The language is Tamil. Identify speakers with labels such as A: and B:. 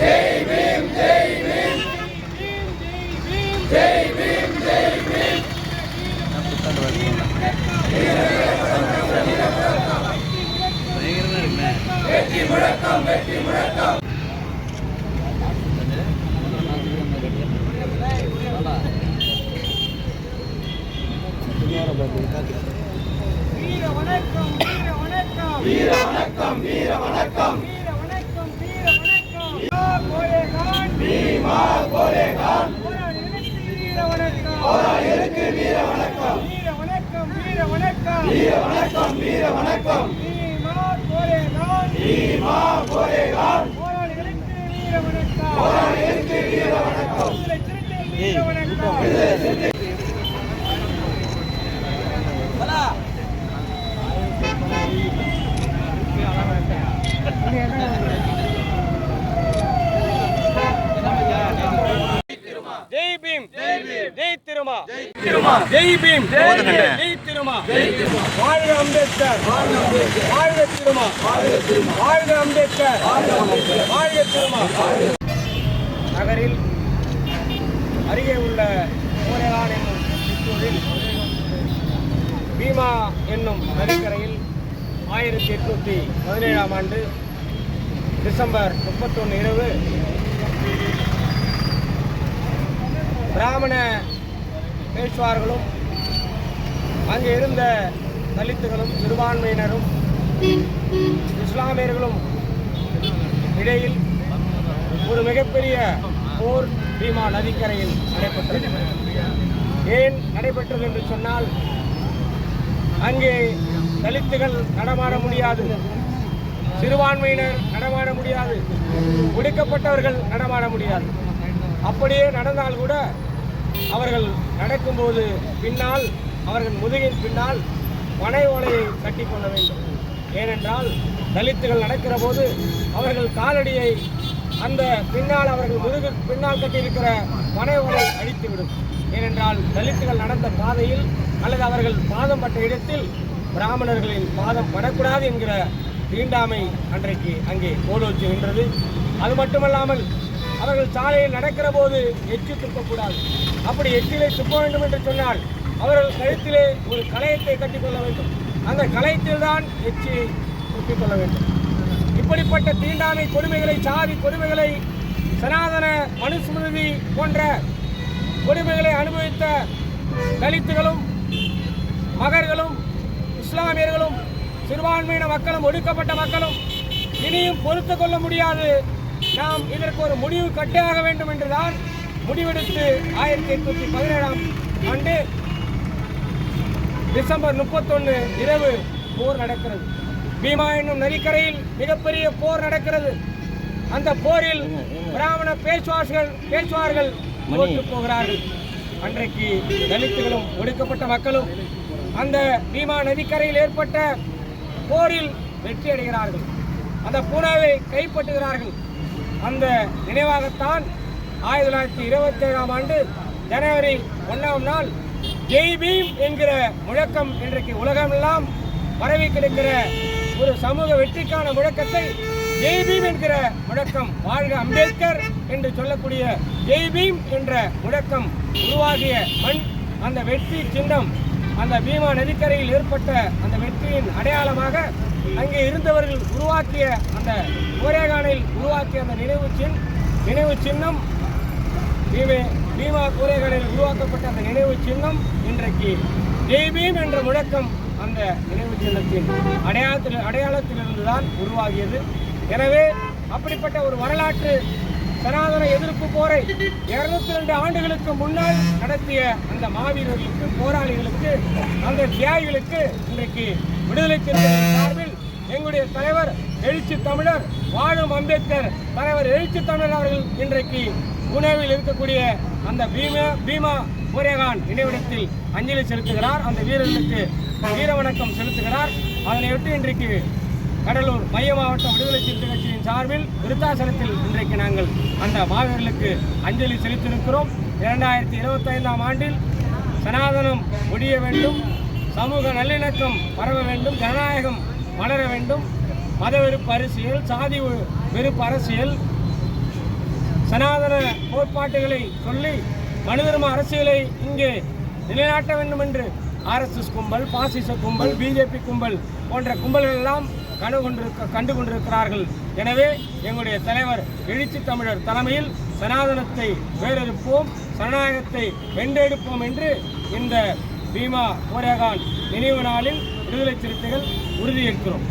A: ஜெய் பீம் ஜெய் பீம் ஜெய் பீம் ஜெய் பீம் வெற்றி முழக்கம் வெற்றி முழக்கம்
B: வீர வணக்கம் வீர வணக்கம்.
A: வீர வணக்கம் வீர வணக்கம்
B: வீர வணக்கம் வீர வணக்கம் கோலேகான்
A: பீமா கோலேகான்
B: போராளிகளுக்கு வீர வணக்கம்
A: போராளிகளுக்கு வீர வணக்கம்
B: வீர வணக்கம் வீர வணக்கம்
A: வீர வணக்கம் வீர வணக்கம்
B: பீமா கோலேகான்
A: பீமா கோலேகான்
B: போராளிகளுக்கு வீர வணக்கம்
A: போராளிகளுக்கு வீர வணக்கம்
B: விடுதலை சிறுத்தைகள் வீர வணக்கம் ஜெய் பீம். ஜெய் திருமா. ஜெய் பீம். ஜெய் திருமா. வாழ்க அம்பேத்கர். வாழ்க திருமா. வாழ்க அம்பேத்கர். வாழ்க திருமா. நகரில் அருகே உள்ள கோரேகான் என்னும் சிற்றூரில் பீமா என்னும் நதிக்கரையில் ஆயிரத்தி எட்நூற்றி பதினேழாம் ஆண்டு டிசம்பர் முப்பத்தொன்று இரவு பிராமண பேசுவார்களும் அங்கே இருந்த தலித்துகளும் சிறுபான்மையினரும் இஸ்லாமியர்களும் இடையில் ஒரு மிகப்பெரிய போர் பீமா நதிக்கரையில் நடைபெற்றது. ஏன் நடைபெற்றது என்று சொன்னால் அங்கே தலித்துகள் நடமாட முடியாது சிறுபான்மையினர் நடமாட முடியாது ஒடுக்கப்பட்டவர்கள் நடமாட முடியாது. அப்படியே நடந்தால் கூட அவர்கள் நடக்கும்போது பின்னால் அவர்கள் முதுகின் பின்னால் பனை ஓலையை கட்டிக்கொள்ள வேண்டும். ஏனென்றால் தலித்துகள் நடக்கிற போது அவர்கள் காலடியை அந்த பின்னால் அவர்கள் முதுகு பின்னால் கட்டியிருக்கிற பனை ஓலை அழித்துவிடும். ஏனென்றால் தலித்துகள் நடந்த பாதையில் அல்லது அவர்கள் பாதம் பட்ட இடத்தில் பிராமணர்களின் பாதம் படக்கூடாது என்கிற தீண்டாமை அன்றைக்கு அங்கே கோலோச்சி நின்றது. அது மட்டுமல்லாமல் அவர்கள் சாலையில் நடக்கிற போது எச்சு துப்பக்கூடாது. அப்படி எச்சிலை துப்ப வேண்டும் என்று சொன்னால் அவர்கள் கழுத்திலே ஒரு களையத்தை கட்டிக்கொள்ள வேண்டும். அந்த களையத்தில் தான் எச்சியை துப்பிக் கொள்ள வேண்டும். இப்படிப்பட்ட தீண்டாமை கொடுமைகளை சாதி கொடுமைகளை சனாதன மனுஸ்மிருதி போன்ற கொடுமைகளை அனுபவித்த தலித்துகளும் மகர்களும் இஸ்லாமியர்களும் சிறுபான்மையின மக்களும் ஒடுக்கப்பட்ட மக்களும் இனியும் பொறுத்து கொள்ள முடியாது. நாம் இதற்கு ஒரு முடிவு கட்டியாக வேண்டும் என்றுதான் முடிவெடுத்து ஆயிரத்தி எட்நூத்தி பதினேழாம் ஆண்டு டிசம்பர் முப்பத்தொன்று இரவு போர் நடக்கிறது. பீமா என்னும் நதிக்கரையில் மிகப்பெரிய போர் நடக்கிறது. அந்த போரில் பிராமண பேச்சுவார்கள் பேச்சுவார்கள் தோற்று போகிறார்கள். அன்றைக்கு தலித்துகளும் ஒடுக்கப்பட்ட மக்களும் அந்த பீமா நதிக்கரையில் ஏற்பட்ட போரில் வெற்றி அடைகிறார்கள். அந்த பூனாவை கைப்பற்றுகிறார்கள். அந்த நினைவாகத்தான் ஆயிரத்தி தொள்ளாயிரத்தி இருபத்தி ஏழாம் ஆண்டு ஜனவரி ஒன்றாம் நாள் ஜெய் பீம் என்கிற முழக்கம் இன்றைக்கு உலகமெல்லாம் பரவி கிடக்கிற ஒரு சமூக வெற்றிக்கான முழக்கத்தை ஜெய் பீம் என்கிற முழக்கம் வாழ்க அம்பேத்கர் என்று சொல்லக்கூடிய ஜெய் பீம் என்ற முழக்கம் உருவாகிய மண் அந்த வெற்றி சின்னம் அந்த பீமா நதிக்கரையில் ஏற்பட்ட அந்த வெற்றியின் அடையாளமாக அங்கே இருந்தவர்கள் உருவாக்கிய அந்த கோரேகானில் உருவாக்கிய அந்த நினைவு சின் நினைவு சின்னம் பீமே பீமா கூரைகளில் உருவாக்கப்பட்ட அந்த நினைவு சின்னம் இன்றைக்கு ஜெய்பீம் என்ற முழக்கம் அந்த நினைவு சின்னத்தின் அடையாளத்தில் அடையாளத்திலிருந்து தான் உருவாகியது. எனவே அப்படிப்பட்ட ஒரு வரலாற்று சனாதன எதிர்ப்பு போரை இருநூத்தி ரெண்டு ஆண்டுகளுக்கு முன்னால் நடத்திய அந்த மாவீரர்களுக்கு போராளிகளுக்கு அந்த தியாகிகளுக்கு இன்றைக்கு விடுதலை சிறுத்தைகள் சார்பில் எங்களுடைய தலைவர் எழுச்சி தமிழர் வாழும் அம்பேத்கர் தலைவர் எழுச்சி தமிழர் அவர்கள் இன்றைக்கு புனேவில் இருக்கக்கூடிய அந்த பீமா பீமா சூரியகான் நினைவிடத்தில் அஞ்சலி செலுத்துகிறார். அந்த வீரர்களுக்கு வீர வணக்கம் செலுத்துகிறார். அதனையொட்டி இன்றைக்கு கடலூர் மைய மாவட்ட விடுதலை சிறுத்தை கட்சியின் சார்பில் விருத்தாசலத்தில் இன்றைக்கு நாங்கள் அந்த மாவீரர்களுக்கு அஞ்சலி செலுத்தியிருக்கிறோம். இரண்டாயிரத்தி இருபத்தைந்தாம் ஆண்டில் சனாதனம் ஒழிய வேண்டும் சமூக நல்லிணக்கம் பரவ வேண்டும் ஜனநாயகம் வளர வேண்டும். மத வெறுப்பு அரசியல் சாதி வெறுப்பு அரசியல் சனாதன கோட்பாட்டுகளை சொல்லி மனிதர்ம அரசியலை இங்கே நிலைநாட்ட வேண்டும் என்று ஆர்எஸ்எஸ் கும்பல் பாசிச கும்பல் பிஜேபி கும்பல் போன்ற கும்பல்கள் எல்லாம் கண்டு கொண்டிருக்க கண்டு கொண்டிருக்கிறார்கள். எனவே எங்களுடைய தலைவர் எழுச்சி தமிழர் தலைமையில் சனாதனத்தை வேறெடுப்போம் சனநாயகத்தை வென்றெடுப்போம் என்று இந்த பீமா கோரேகான் நினைவு நாளில் விடுதலை சிறுத்தைகள் உறுதியேற்கிறோம்